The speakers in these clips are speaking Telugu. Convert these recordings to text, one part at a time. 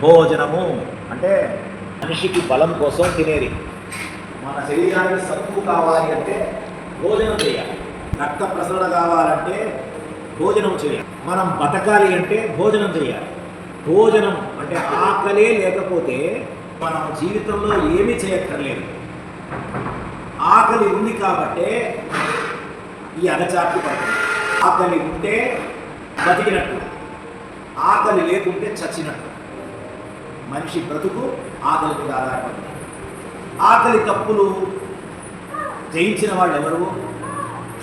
భోజనము. అంటే మనిషికి బలం కోసం తినేది. మన శరీరానికి సత్తు కావాలి అంటే భోజనం చేయాలి. రక్త ప్రసరణ కావాలంటే భోజనం చేయాలి. మనం బతకాలి అంటే భోజనం చేయాలి. భోజనం అంటే ఆకలే లేకపోతే మనం జీవితంలో ఏమీ చేయక్కర్లేదు. ఆకలి ఉంది కాబట్టే ఈ అగచాట్లు పడుతుంది. ఆకలి ఉంటే బతికినట్టు. ఆకలి లేకుంటే చచ్చినట్టు. మనిషి బ్రతుకు ఆకలికి మీద ఆకలి తప్పులు జయించిన వాళ్ళు ఎవరు?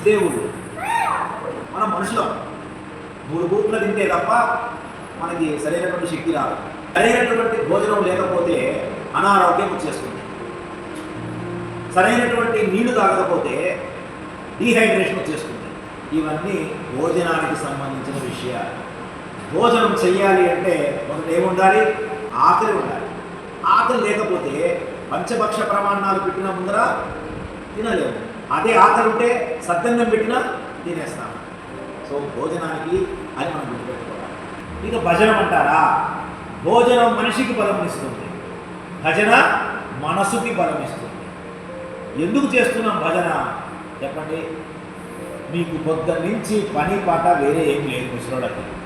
దేవుడు. మనం మనుషులం. మూడు పూట్ల తింటే తప్ప మనకి సరైనటువంటి శక్తి రాదు. సరైనటువంటి భోజనం లేకపోతే అనారోగ్యం వచ్చేస్తుంది. సరైనటువంటి నీళ్ళు తాగకపోతే డీహైడ్రేషన్ వచ్చేస్తుంది. ఇవన్నీ భోజనానికి సంబంధించిన విషయాలు. భోజనం చెయ్యాలి అంటే మొదట ఏముండాలి? ఆకలి ఉండాలి ఆకలి లేకపోతే పంచభక్ష ప్రమాణాలు పెట్టిన ముందర తినలేము. అదే ఆకలి ఉంటే సద్దన్నం పెట్టినా తినేస్తాం. సో భోజనానికి అది మనం గుర్తుపెట్టుకోవాలి. ఇక భజనం అంటారా? భోజనం మనిషికి బలం ఇస్తుంది. భజన మనసుకి బలం ఇస్తుంది. ఎందుకు చేస్తున్నాం భజన? చెప్పండి. మీకు పొద్దు నుంచి పని పాట వేరే ఏం లేదు ముసలోళ్ళకి.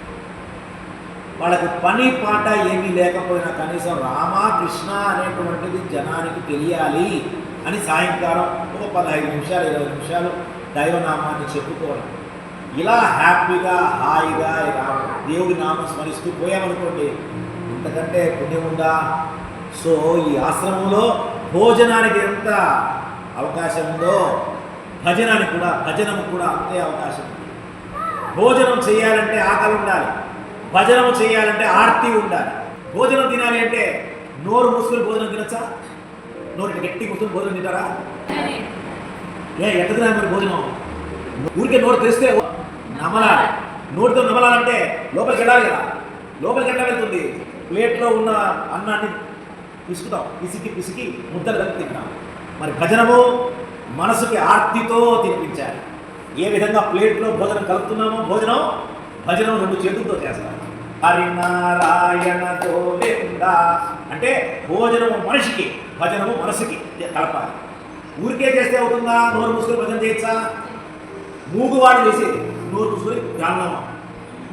వాళ్ళకి పని పాట ఏమీ లేకపోయినా కనీసం రామకృష్ణ అనేటువంటిది జనానికి తెలియాలి అని సాయంకాలం ఒక పదహైదు నిమిషాలు ఇరవై నిమిషాలు దైవనామాన్ని చెప్పుకోవడం. ఇలా హ్యాపీగా హాయిగా దేవుడి నామం స్మరిస్తూ పోయామనుకోండి ఇంతకంటే పుణ్యం ఉందా? సో ఈ ఆశ్రమంలో భోజనానికి ఎంత అవకాశం ఉందో భజనానికి కూడా భజనము కూడా అంతే అవకాశం ఉంది. భోజనం చేయాలంటే ఆకలి ఉండాలి. భజనం చేయాలంటే ఆర్తి ఉండాలి. భోజనం తినాలి అంటే నోరు మూసుకొని భోజనం తినచ్చా? నోరు గట్టి కూర్చొని భోజనం తింటారా? ఏ ఎంత తినాలి మరి భోజనం? ఊరికే నోరు తెరిస్తే నమలాలి. నోటితో నమలాలంటే లోపలికి వెళ్ళాలి కదా. లోపలికి ఎట్లా వెళ్తుంది? ప్లేట్లో ఉన్న అన్నాన్ని పిసుకుతాం. పిసికి పిసికి ముద్దలు కలిపి తింటాం. మరి భజనము మనసుకి ఆర్తితో తినిపించాలి. ఏ విధంగా ప్లేట్లో భోజనం కలుపుతున్నామో భోజనం భజనం రెండు చేతులతో చేస్తాం. హరినారాయణ గోవింద. అంటే భోజనము మనిషికి భజనము మనసుకి కలపాలి. ఊరికే చేస్తే అవుతుందా? నోరు మూసుకొని భజన చేయొచ్చా? మూగువాడు చేసేది. నోరు మూసుకొని ధ్యానం.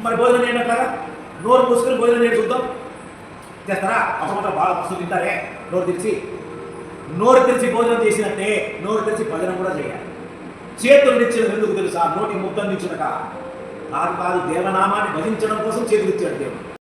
మరి భోజనం చేయమంటారా నోరు మూసుకొని భోజనం చేసి చూద్దాం చేస్తారా? అసలు బాగా వస్తూ తింటారే? నోరు తెరిచి. నోరు తెరిచి భోజనం చేసినట్టే నోరు తెరిచి భజన కూడా చేయాలి. చేతులు నిచ్చిన ఎందుకు తెలుసా? నోటి ముద్దలు నిచ్చినట కాదు కాదు దేవనామాన్ని భజించడం కోసం చేతులు ఇచ్చాడు దేవుడు.